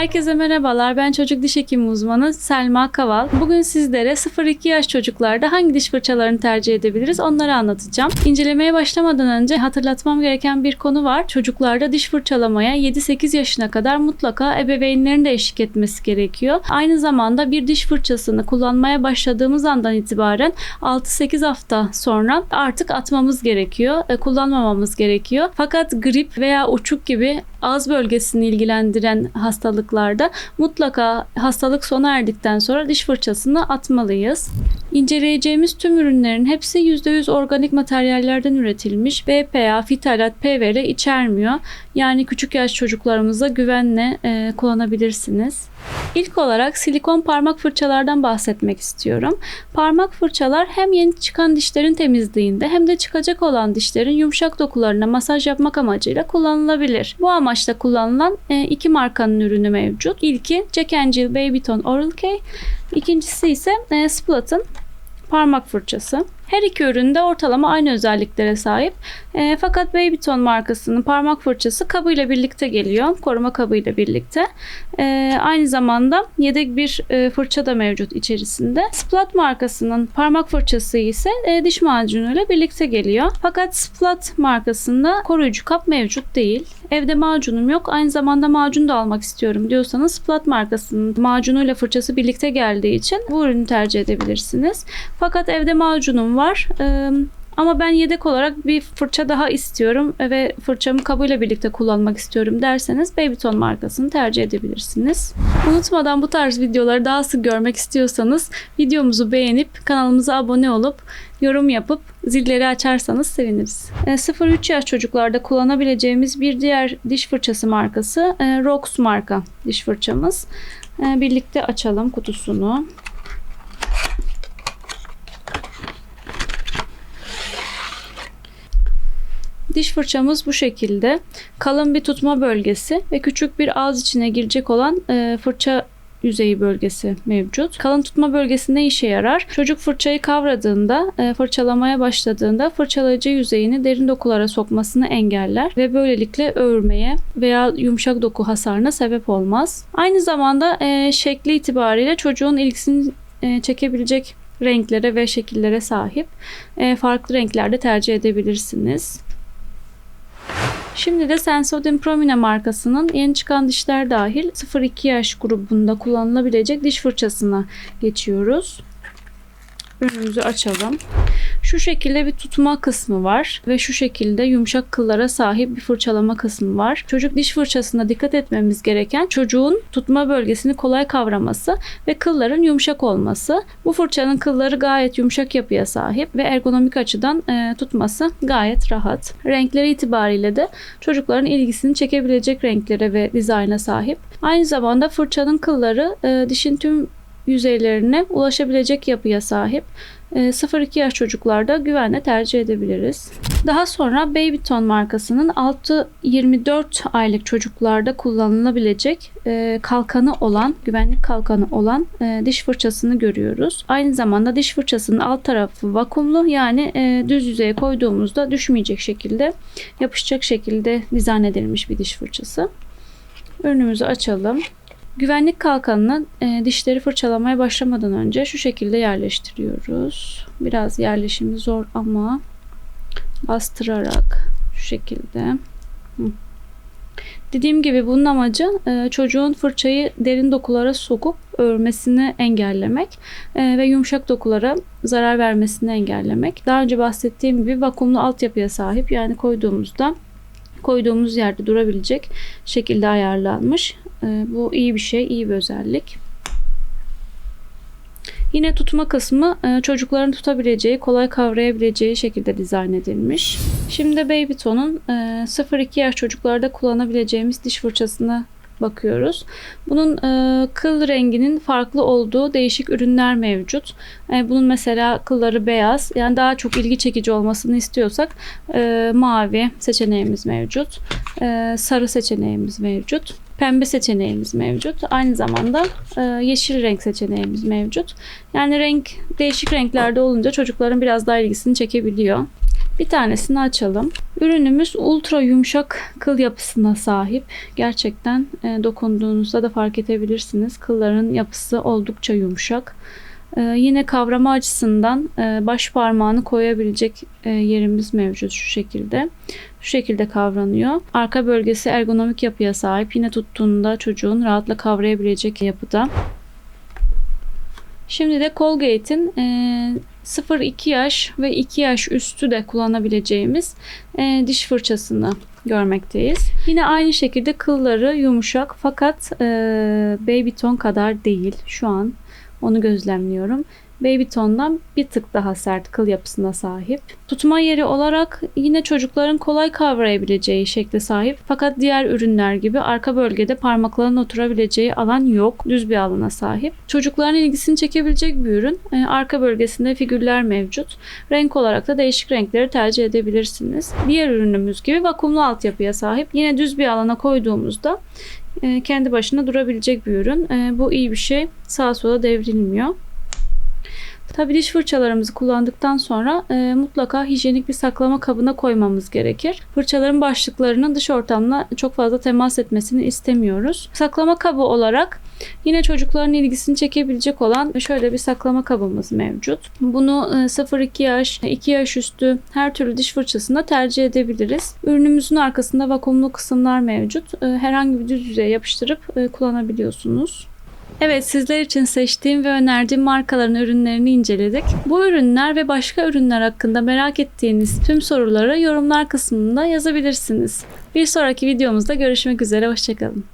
Herkese merhabalar. Ben çocuk diş hekimi uzmanı Selma Kaval. Bugün sizlere 0-2 yaş çocuklarda hangi diş fırçalarını tercih edebiliriz onları anlatacağım. İncelemeye başlamadan önce hatırlatmam gereken bir konu var. Çocuklarda diş fırçalamaya 7-8 yaşına kadar mutlaka ebeveynlerin de eşlik etmesi gerekiyor. Aynı zamanda bir diş fırçasını kullanmaya başladığımız andan itibaren 6-8 hafta sonra artık atmamız gerekiyor. e, Kullanmamamız gerekiyor. Fakat grip veya uçuk gibi ağız bölgesini ilgilendiren hastalıklarda mutlaka hastalık sona erdikten sonra diş fırçasını atmalıyız. İnceleyeceğimiz tüm ürünlerin hepsi %100 organik materyallerden üretilmiş. BPA, fitalat, PVR içermiyor. Yani küçük yaş çocuklarımıza güvenle e, kullanabilirsiniz. İlk olarak silikon parmak fırçalardan bahsetmek istiyorum. Parmak fırçalar hem yeni çıkan dişlerin temizliğinde hem de çıkacak olan dişlerin yumuşak dokularına masaj yapmak amacıyla kullanılabilir. Bu amaçla kullanılan e, iki markanın ürünü mevcut. İlki Jack Jill Babyton Oral Care, ikincisi ise e, Splat'ın parmak fırçası. Her iki ürün de ortalama aynı özelliklere sahip. E, fakat Babyton markasının parmak fırçası kabıyla birlikte geliyor. Koruma kabıyla birlikte. E, aynı zamanda yedek bir e, fırça da mevcut içerisinde. Splat markasının parmak fırçası ise e, diş macunuyla birlikte geliyor. Fakat Splat markasında koruyucu kap mevcut değil. Evde macunum yok. Aynı zamanda macun da almak istiyorum diyorsanız Splat markasının macunuyla fırçası birlikte geldiği için bu ürünü tercih edebilirsiniz. Fakat evde macunum var. Ee, ama ben yedek olarak bir fırça daha istiyorum ve fırçamı kabıyla birlikte kullanmak istiyorum derseniz Babyton markasını tercih edebilirsiniz. Unutmadan bu tarz videoları daha sık görmek istiyorsanız videomuzu beğenip kanalımıza abone olup yorum yapıp zilleri açarsanız seviniriz. E, 0-3 yaş çocuklarda kullanabileceğimiz bir diğer diş fırçası markası e, Rox marka diş fırçamız. E, Birlikte açalım kutusunu. Diş fırçamız bu şekilde. Kalın bir tutma bölgesi ve küçük bir ağız içine girecek olan e, fırça yüzeyi bölgesi mevcut. Kalın tutma bölgesi ne işe yarar? Çocuk fırçayı kavradığında, e, fırçalamaya başladığında fırçalayıcı yüzeyini derin dokulara sokmasını engeller ve böylelikle örmeye veya yumuşak doku hasarına sebep olmaz. Aynı zamanda e, şekli itibariyle çocuğun ilgisini e, çekebilecek renklere ve şekillere sahip. Farklı renklerde tercih edebilirsiniz. Şimdi de Sensodyne Promine markasının yeni çıkan dişler dahil 0-2 yaş grubunda kullanılabilecek diş fırçasına geçiyoruz. Ürünümüzü açalım. Şu şekilde bir tutma kısmı var ve şu şekilde yumuşak kıllara sahip bir fırçalama kısmı var. Çocuk diş fırçasında dikkat etmemiz gereken çocuğun tutma bölgesini kolay kavraması ve kılların yumuşak olması. Bu fırçanın kılları gayet yumuşak yapıya sahip ve ergonomik açıdan e, tutması gayet rahat. Renkleri itibariyle de çocukların ilgisini çekebilecek renklere ve dizayna sahip. Aynı zamanda fırçanın kılları e, dişin tüm yüzeylerine ulaşabilecek yapıya sahip. E, 0-2 yaş çocuklarda güvenle tercih edebiliriz. Daha sonra Babyton markasının 6-24 aylık çocuklarda kullanılabilecek e, kalkanı olan, güvenlik kalkanı olan e, diş fırçasını görüyoruz. Aynı zamanda diş fırçasının alt tarafı vakumlu yani e, düz yüzeye koyduğumuzda düşmeyecek şekilde yapışacak şekilde dizayn edilmiş bir diş fırçası. Ürünümüzü açalım. Güvenlik kalkanını e, dişleri fırçalamaya başlamadan önce şu şekilde yerleştiriyoruz. Biraz yerleşimi zor ama bastırarak şu şekilde. Hı. Dediğim gibi bunun amacı e, çocuğun fırçayı derin dokulara sokup örmesini engellemek e, ve yumuşak dokulara zarar vermesini engellemek. Daha önce bahsettiğim gibi vakumlu altyapıya sahip yani koyduğumuzda koyduğumuz yerde durabilecek şekilde ayarlanmış. E, bu iyi bir şey, iyi bir özellik. Yine tutma kısmı e, çocukların tutabileceği, kolay kavrayabileceği şekilde dizayn edilmiş. Şimdi Babyton'un e, 0-2 yaş çocuklarda kullanabileceğimiz diş fırçasına bakıyoruz. Bunun e, kıl renginin farklı olduğu değişik ürünler mevcut. E, bunun mesela kılları beyaz. Yani daha çok ilgi çekici olmasını istiyorsak e, mavi seçeneğimiz mevcut. E, sarı seçeneğimiz mevcut. Pembe seçeneğimiz mevcut. Aynı zamanda e, yeşil renk seçeneğimiz mevcut. Yani renk değişik renklerde olunca çocukların biraz daha ilgisini çekebiliyor. Bir tanesini açalım. Ürünümüz ultra yumuşak kıl yapısına sahip. Gerçekten e, dokunduğunuzda da fark edebilirsiniz. Kılların yapısı oldukça yumuşak. E, yine kavrama açısından e, baş parmağını koyabilecek e, yerimiz mevcut şu şekilde. Şu şekilde kavranıyor. Arka bölgesi ergonomik yapıya sahip. Yine tuttuğunda çocuğun rahatla kavrayabilecek yapıda. Şimdi de Colgate'in e, 0-2 yaş ve 2 yaş üstü de kullanabileceğimiz e, diş fırçasını görmekteyiz. Yine aynı şekilde kılları yumuşak fakat e, baby ton kadar değil şu an onu gözlemliyorum. Baby tondan bir tık daha sert kıl yapısına sahip. Tutma yeri olarak yine çocukların kolay kavrayabileceği şekle sahip. Fakat diğer ürünler gibi arka bölgede parmakların oturabileceği alan yok. Düz bir alana sahip. Çocukların ilgisini çekebilecek bir ürün. Ee, arka bölgesinde figürler mevcut. Renk olarak da değişik renkleri tercih edebilirsiniz. Diğer ürünümüz gibi vakumlu altyapıya sahip. Yine düz bir alana koyduğumuzda e, kendi başına durabilecek bir ürün. E, bu iyi bir şey. Sağa sola devrilmiyor. Tabii diş fırçalarımızı kullandıktan sonra e, mutlaka hijyenik bir saklama kabına koymamız gerekir. Fırçaların başlıklarının dış ortamla çok fazla temas etmesini istemiyoruz. Saklama kabı olarak yine çocukların ilgisini çekebilecek olan şöyle bir saklama kabımız mevcut. Bunu e, 0-2 yaş, 2 yaş üstü her türlü diş fırçasında tercih edebiliriz. Ürünümüzün arkasında vakumlu kısımlar mevcut. E, herhangi bir düz yüzeye yapıştırıp e, kullanabiliyorsunuz. Evet sizler için seçtiğim ve önerdiğim markaların ürünlerini inceledik. Bu ürünler ve başka ürünler hakkında merak ettiğiniz tüm soruları yorumlar kısmında yazabilirsiniz. Bir sonraki videomuzda görüşmek üzere, hoşçakalın.